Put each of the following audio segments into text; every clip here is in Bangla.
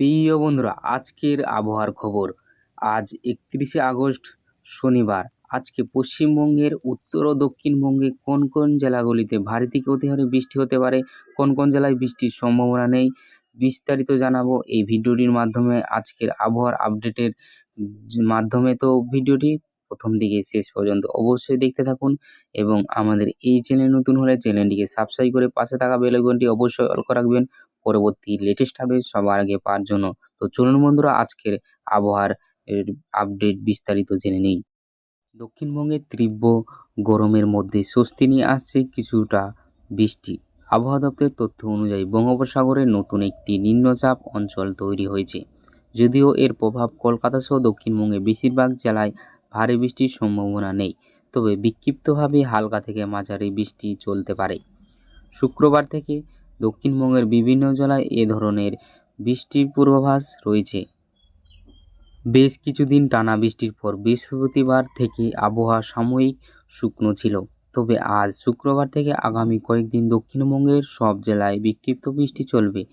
প্রিয় বন্ধুরা, আজকের আবহাওয়ার খবর। আজ একত্রিশে আগস্ট, শনিবার। আজকে পশ্চিমবঙ্গের উত্তর ও দক্ষিণবঙ্গে কোন কোন জেলাগুলিতে ভারী থেকে অতি ভারী বৃষ্টি হতে পারে, কোন কোন জেলায় বৃষ্টির সম্ভাবনা নেই, বিস্তারিত জানাব এই ভিডিওটির মাধ্যমে। আজকের আবহাওয়ার আপডেটের মাধ্যমে তো ভিডিওটি প্রথম দিকে শেষ পর্যন্ত অবশ্যই দেখতে থাকুন এবং আমাদের এই চ্যানেল নতুন হলে চ্যানেলটিকে সাবস্ক্রাইব করে পাশে থাকা বেল আইকনটি অবশ্যই অল রাখবেন। পরবর্তী লেটেস্ট আপডেট সবার আগে পাওয়ার জন্য। তো চলুন বন্ধুরা, আজকের আবহাওয়ার আপডেট বিস্তারিত জেনে নিই। দক্ষিণবঙ্গের তীব্র গরমের মধ্যে স্বস্তি নিয়ে আসছে কিছুটা বৃষ্টি। আবহাওয়া দপ্তরের তথ্য অনুযায়ী বঙ্গোপসাগরে নতুন একটি নিম্নচাপ অঞ্চল তৈরি হয়েছে। যদিও এর প্রভাব কলকাতা সহ দক্ষিণবঙ্গে বেশিরভাগ জেলায় ভারী বৃষ্টির সম্ভাবনা নেই, তবে বিক্ষিপ্তভাবে হালকা থেকে মাঝারি বৃষ্টি চলতে পারে। শুক্রবার থেকে দক্ষিণবঙ্গের বিভিন্ন জেলায় এ ধরনের বৃষ্টির পূর্বাভাস রয়েছে। বেশ কিছুদিন টানা বৃষ্টির পর বৃহস্পতিবার থেকে আবহাওয়া সাময়িক শুকনো ছিল। তবে আজ শুক্রবার থেকে আগামী কয়েকদিন দক্ষিণবঙ্গের সব জেলায় বিক্ষিপ্ত বৃষ্টি চলবে।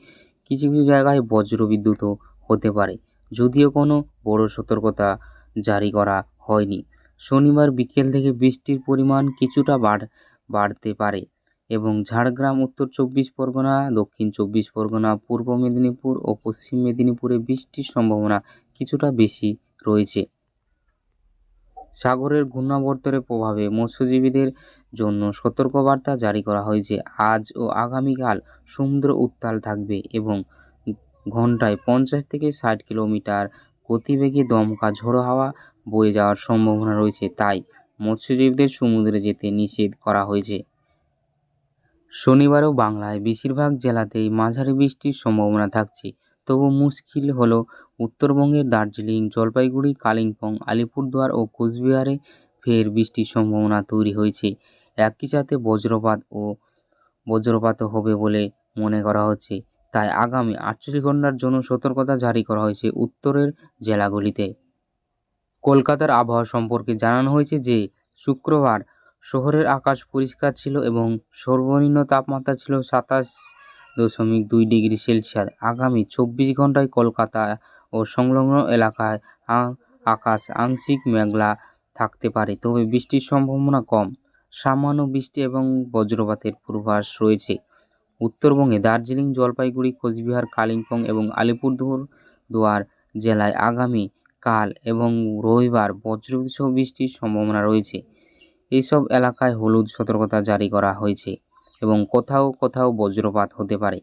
কিছু কিছু জায়গায় বজ্র বজ্রবিদ্যুৎও হতে পারে, যদিও কোনো বড় সতর্কতা জারি করা হয়নি। শনিবার বিকেল থেকে বৃষ্টির পরিমাণ কিছুটা বাড় বাড়তে পারে। এবং ঝাড়গ্রাম, উত্তর চব্বিশ পরগনা, দক্ষিণ চব্বিশ পরগনা, পূর্ব মেদিনীপুর ও পশ্চিম মেদিনীপুরে বৃষ্টির সম্ভাবনা কিছুটা বেশি রয়েছে। সাগরের ঘূর্ণাবর্তনের প্রভাবে মৎস্যজীবীদের জন্য সতর্কবার্তা জারি করা হয়েছে। আজ ও আগামীকাল সমুদ্র উত্তাল থাকবে এবং ঘন্টায় পঞ্চাশ থেকে ষাট কিলোমিটার গতিবেগে দমকা ঝোড়ো হাওয়া বয়ে যাওয়ার সম্ভাবনা রয়েছে। তাই মৎস্যজীবীদের সমুদ্রে যেতে নিষেধ করা হয়েছে। শনিবারও বাংলায় বেশিরভাগ জেলাতেই মাঝারি বৃষ্টির সম্ভাবনা থাকছে। তবু মুশকিল হলো উত্তরবঙ্গের দার্জিলিং, জলপাইগুড়ি, কালিম্পং, আলিপুরদুয়ার ও কোচবিহারে ফের বৃষ্টির সম্ভাবনা তৈরি হয়েছে। একই সাথে বজ্রপাত ও বজ্রপাতও হবে বলে মনে করা হচ্ছে। তাই আগামী আটচল্লিশ ঘণ্টার জন্য সতর্কতা জারি করা হয়েছে উত্তরের জেলাগুলিতে। কলকাতার আবহাওয়া সম্পর্কে জানানো হয়েছে যে, শুক্রবার শহরের আকাশ পরিষ্কার ছিল এবং সর্বনিম্ন তাপমাত্রা ছিল সাতাশ দশমিক দুই ডিগ্রি সেলসিয়াস। আগামী চব্বিশ ঘন্টায় কলকাতা ও সংলগ্ন এলাকায় আকাশ আংশিক মেঘলা থাকতে পারে, তবে বৃষ্টির সম্ভাবনা কম। সামান্য বৃষ্টি এবং বজ্রপাতের পূর্বাভাস রয়েছে। উত্তরবঙ্গে দার্জিলিং, জলপাইগুড়ি, কোচবিহার, কালিম্পং এবং আলিপুরদুয়ার দুয়ার জেলায় আগামী কাল এবং রবিবার বজ্রবিদ্যুৎ সহ বৃষ্টির সম্ভাবনা রয়েছে। এইসব এলাকায় হলুদ সতর্কতা জারি করা হয়েছে এবং কোথাও কোথাও বজ্রপাত হতে পারে।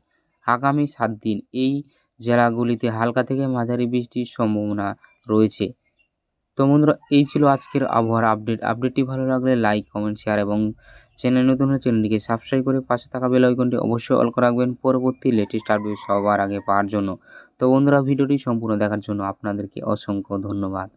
আগামী সাত দিন এই জেলাগুলিতে হালকা থেকে মাঝারি বৃষ্টির সম্ভাবনা রয়েছে। তো বন্ধুরা, এই ছিল আজকের আবহাওয়ার আপডেট। আপডেটটি ভালো লাগলে লাইক, কমেন্ট, শেয়ার এবং চ্যানেল নতুন হলে চ্যানেলটিকে সাবস্ক্রাইব করে পাশে থাকা বেল আইকনটি অবশ্যই অল করে রাখবেন পরবর্তী লেটেস্ট আপডেট সবার আগে পাওয়ার জন্য। তো বন্ধুরা, ভিডিওটি সম্পূর্ণ দেখার জন্য আপনাদেরকে অসংখ্য ধন্যবাদ।